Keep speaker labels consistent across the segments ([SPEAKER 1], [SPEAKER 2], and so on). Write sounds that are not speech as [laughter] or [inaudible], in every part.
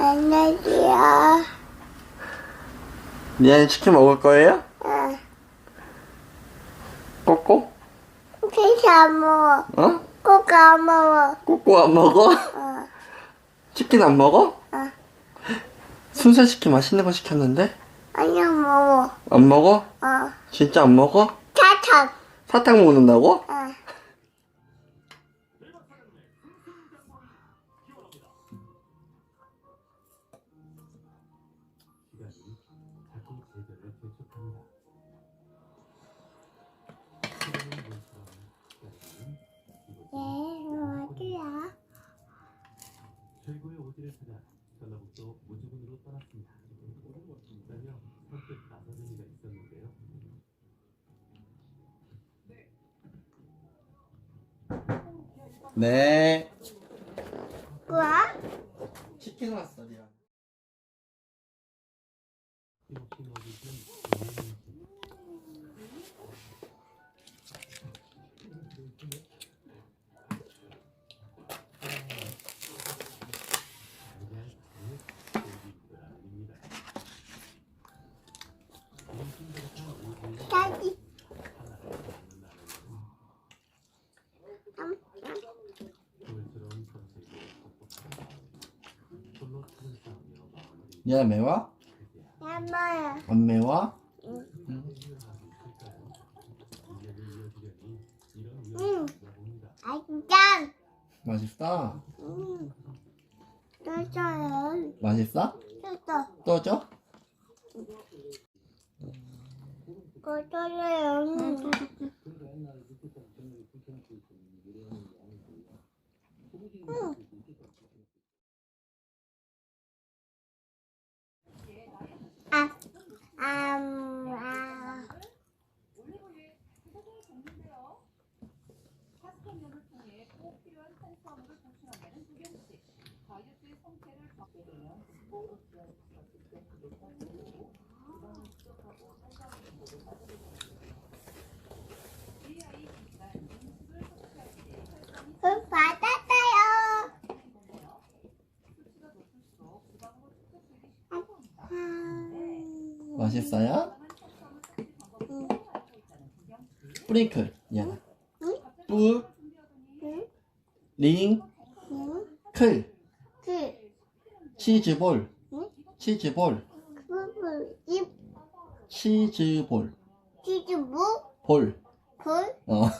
[SPEAKER 1] 안녕하세요.
[SPEAKER 2] 니안이 치킨 먹을 거예요?
[SPEAKER 1] 응.
[SPEAKER 2] 꼬꼬?
[SPEAKER 1] 피자 안 먹어.
[SPEAKER 2] 어?
[SPEAKER 1] 꼭안 먹어.
[SPEAKER 2] 꼬꼬 안 먹어?
[SPEAKER 1] 어,
[SPEAKER 2] 치킨 안 먹어?
[SPEAKER 1] 어.
[SPEAKER 2] 순살 치킨 맛있는 거 시켰는데?
[SPEAKER 1] 아니야 먹어.
[SPEAKER 2] 안 먹어?
[SPEAKER 1] 어,
[SPEAKER 2] 진짜 안 먹어?
[SPEAKER 1] 사탕.
[SPEAKER 2] 사탕 먹는다고?
[SPEAKER 1] 어.
[SPEAKER 3] 오지를 찾아 전라북도 무주군으로 떠났습니다. 그러며 선뜻 나서는 이가 있었는데요.
[SPEAKER 2] 네.
[SPEAKER 1] 뭐야?
[SPEAKER 2] 치킨 왔어, 니안. 매워?
[SPEAKER 1] 엄마야.
[SPEAKER 2] 안 매워?
[SPEAKER 1] 응.
[SPEAKER 3] 이어지려니 이런
[SPEAKER 1] 응. 아장.
[SPEAKER 2] 맛있어?
[SPEAKER 1] 응. 됐어요.
[SPEAKER 2] 맛있어?
[SPEAKER 1] 됐어.
[SPEAKER 2] 또 줘?
[SPEAKER 1] 됐어요. 응, 받았어요. 아,
[SPEAKER 2] 맛있어요?
[SPEAKER 1] 응.
[SPEAKER 2] 뿌링클, 니안.
[SPEAKER 1] 응?
[SPEAKER 2] 뿌,
[SPEAKER 1] 응?
[SPEAKER 2] 링,
[SPEAKER 1] 응?
[SPEAKER 2] 클,
[SPEAKER 1] 그,
[SPEAKER 2] 치즈볼,
[SPEAKER 1] 응?
[SPEAKER 2] 치즈볼,
[SPEAKER 1] 부부, 입,
[SPEAKER 2] 치즈볼,
[SPEAKER 1] 치즈부,
[SPEAKER 2] 볼.
[SPEAKER 1] 불,
[SPEAKER 2] 어.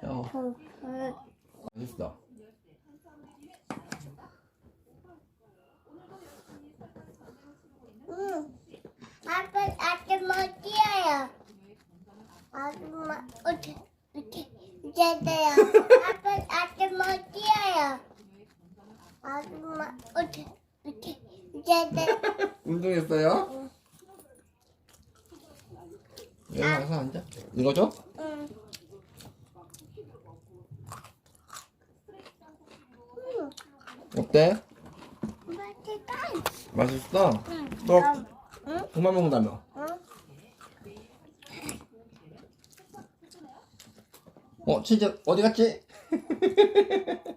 [SPEAKER 2] 귀여워.
[SPEAKER 1] 불, 불.
[SPEAKER 2] 맛있어.
[SPEAKER 1] 응. 아빠, 아줌마 뛰어요. 아줌마, 어디, 어디, 이제돼요. [laughs] 아빠, 아줌마 뛰어요. 아줌마, 어디, 어디, 이제돼요. [laughs]
[SPEAKER 2] 운동했어요? 여기 와서 앉아. 이거 줘?
[SPEAKER 1] 응.
[SPEAKER 2] 어때?
[SPEAKER 1] 맛있다.
[SPEAKER 2] 맛있어?
[SPEAKER 1] 응.
[SPEAKER 2] 또
[SPEAKER 1] 응?
[SPEAKER 2] 그만 먹는다며?
[SPEAKER 1] 응?
[SPEAKER 2] 어 치즈 어디 갔지? [laughs]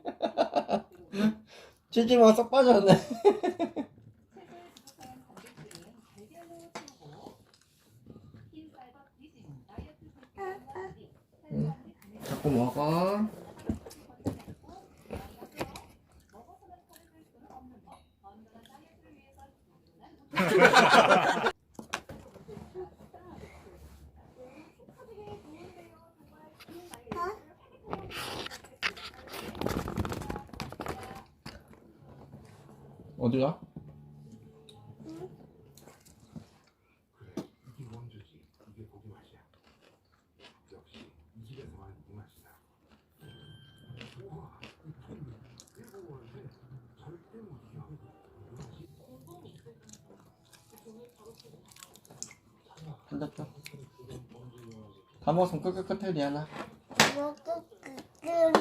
[SPEAKER 2] 치즈가 쏙 빠졌네. [laughs] 응. 자꾸 먹어. 어디가?
[SPEAKER 3] 이게 원주지. 이게 고기 맛이야. 역시 이 집에서만 이 맛이다. 우와, 이 손이 뜨거운데 절대 못 이겨.
[SPEAKER 2] 한잔 줘. 다 먹었으면 끄끄끄 리아나.
[SPEAKER 1] 먹고. 음.